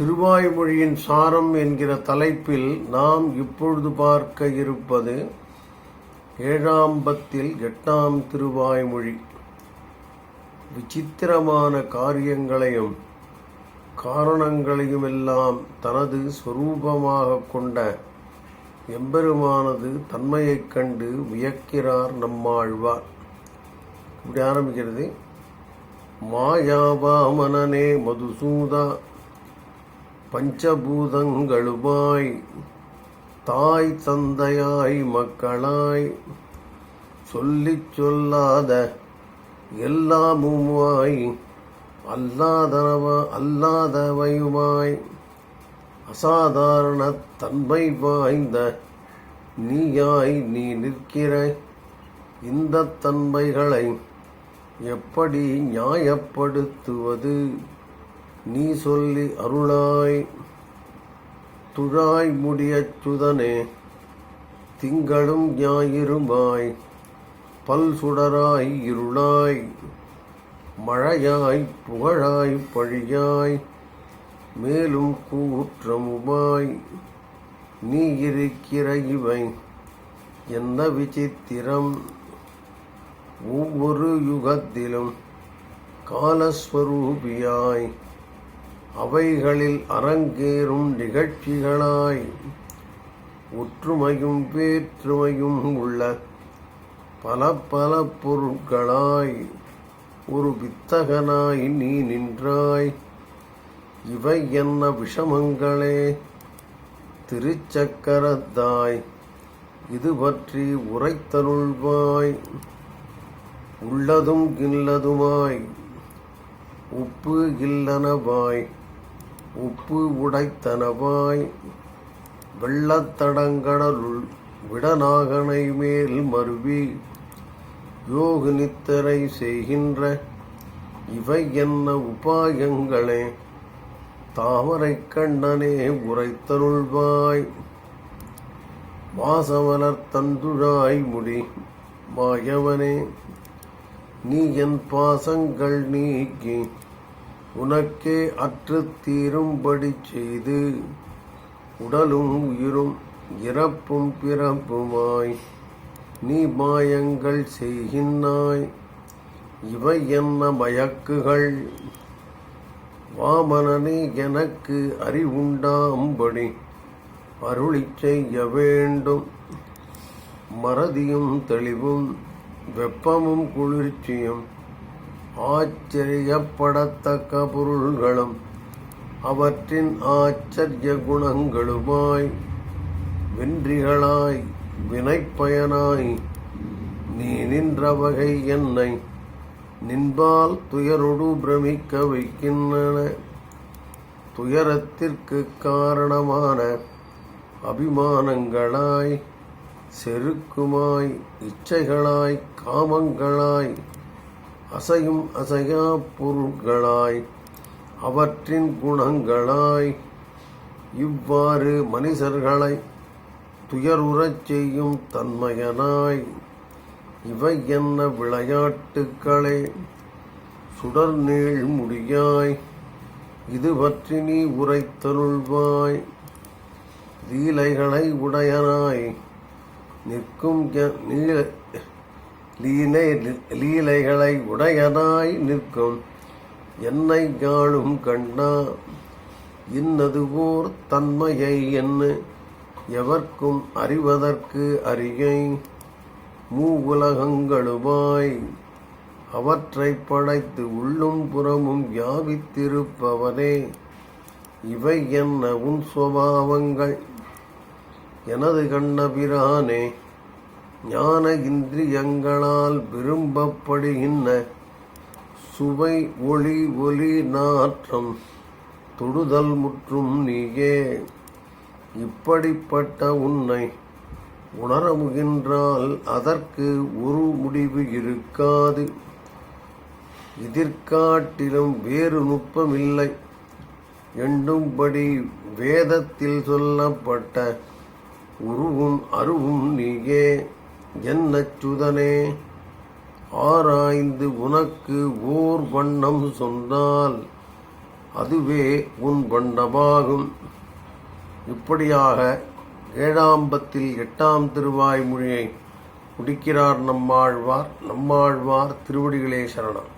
திருவாய்மொழியின் சாரம் என்கிற தலைப்பில் நாம் இப்பொழுது பார்க்க இருப்பது ஏழாம் பத்தில் எட்டாம் திருவாய்மொழி. விசித்திரமான காரியங்களையும் காரணங்களையும் எல்லாம் தனது சொரூபமாக கொண்ட எம்பெருமானது தன்மையைக் கண்டு வியக்கிறார் நம்மாழ்வார். இப்படி ஆரம்பிக்கிறது. மாயாவாமனனே மதுசூதா பஞ்சபூதங்களுமாய் தாய் தந்தையாய் மக்களாய் சொல்லிச் சொல்லாத எல்லாமுமாய் அல்லாதவ அல்லாதவையுமாய் அசாதாரண தன்மை வாய்ந்த நீயாய் நீ நிற்கிற இந்த தன்மைகளை எப்படி நியாயப்படுத்துவது? நீ சொல்லி அருளாய். துழாய் முடியச்சுதனே திங்களும் ஞாயிறுமாய். பல் சுடராய் இருளாய் மழையாய் புகழாய் பழியாய் மேலும் கூற்றமுமாய். நீ இருக்கிற இவை என்ன விசித்திரம்? ஒவ்வொரு யுகத்திலும் காலஸ்வரூபியாய். அவைகளில் அரங்கேறும் நிகழ்ச்சிகளாய். ஒற்றுமையும் வேற்றுமையும் உள்ள பல பல பொருட்களாய் ஒரு வித்தகனாய் நீ நின்றாய். இவை என்ன விஷமங்களே. திருச்சக்கரத்தாய் இது பற்றி உரைத்தருள்வாய். உள்ளதும் இல்லதுமாய் உப்பு இல்லனவாய். உப்பு உடைத்தனவாய் வெள்ளத்தடங்கடலுள் விடநாகனை மேல் மருவி யோகு நித்தரை செய்கின்ற இவை என்ன உபாயங்களே? தாமரை கண்ணனே உரைத்தருள்வாய். வாசமலர் தந்துழாய் முடி மாயவனே நீ என் பாசங்கள் நீக்கி உனக்கே அற்று தீரும்படி செய்து உடலும் உயிரும் இறப்பும் பிறப்புமாய். நீ மாயங்கள் செய்கின்றாய் இவை என்ன மயக்குகள்? வாமனனே எனக்கு அறிவுண்டாம்படி அருளி செய்ய வேண்டும். மறதியும் தெளிவும் வெப்பமும் குளிர்ச்சியும் ஆச்சரியப்படத்தக்க பொருள்களும் அவற்றின் ஆச்சரிய குணங்களுமாய் வென்றிகளாய் வினைப்பயனாய் நீ நின்ற வகை என்னை நின்பால் துயரொடு பிரமிக்க வைக்கின்றன. துயரத்திற்கு காரணமான அபிமானங்களாய் செருக்குமாய் இச்சைகளாய் காமங்களாய் அசையும் அசையா பொருள்களாய் அவற்றின் குணங்களாய் இவ்வாறு மனிதர்களை துயருறச் செய்யும் தன்மையனாய் இவை என்ன விளையாட்டுக்களே? சுடர் நீள் முடியாய் இது பற்றி நீ உரைத்தருள்வாய். லீலைகளை உடையனாய் நிற்கும் ய- நீல லீலை லீலைகளை உடையனாய் நிற்கும். என்னை காணும் கண்ணா இன்னது ஓர் தன்மையை என்ன எவர்க்கும் அறிவதற்கு அறியை மூவுலகங்களுமாய் அவற்றை படைத்து உள்ளும் புறமும் யாவித்திருப்பவனே. இவை என்ன உன் சுவாவங்கள்? எனது கண்ணபிரானே ஞான இந்திரியங்களால் விரும்பப்படுகின்ற சுவை ஒளி ஒலி நாற்றம் தொடுதல் முற்றும் நீயே. இப்படிப்பட்ட உன்னை உணர முகின்றால் அதற்கு ஒரு முடிவு இருக்காது. எதிர்காட்டிலும் வேறு நுட்பமில்லை. எண்டும்படி வேதத்தில் சொல்லப்பட்ட உருவும் அருவும் நீயே. என்ன சுதனே ஆராய்ந்து உனக்கு ஓர் வண்ணம் சொன்னால் அதுவே உன் வண்ணமாகும். இப்படியாக ஏழாம்பத்தில் எட்டாம் திருவாய்மொழியை முடிக்கிறார் நம்மாழ்வார். நம்மாழ்வார் திருவடிகளே சரணம்.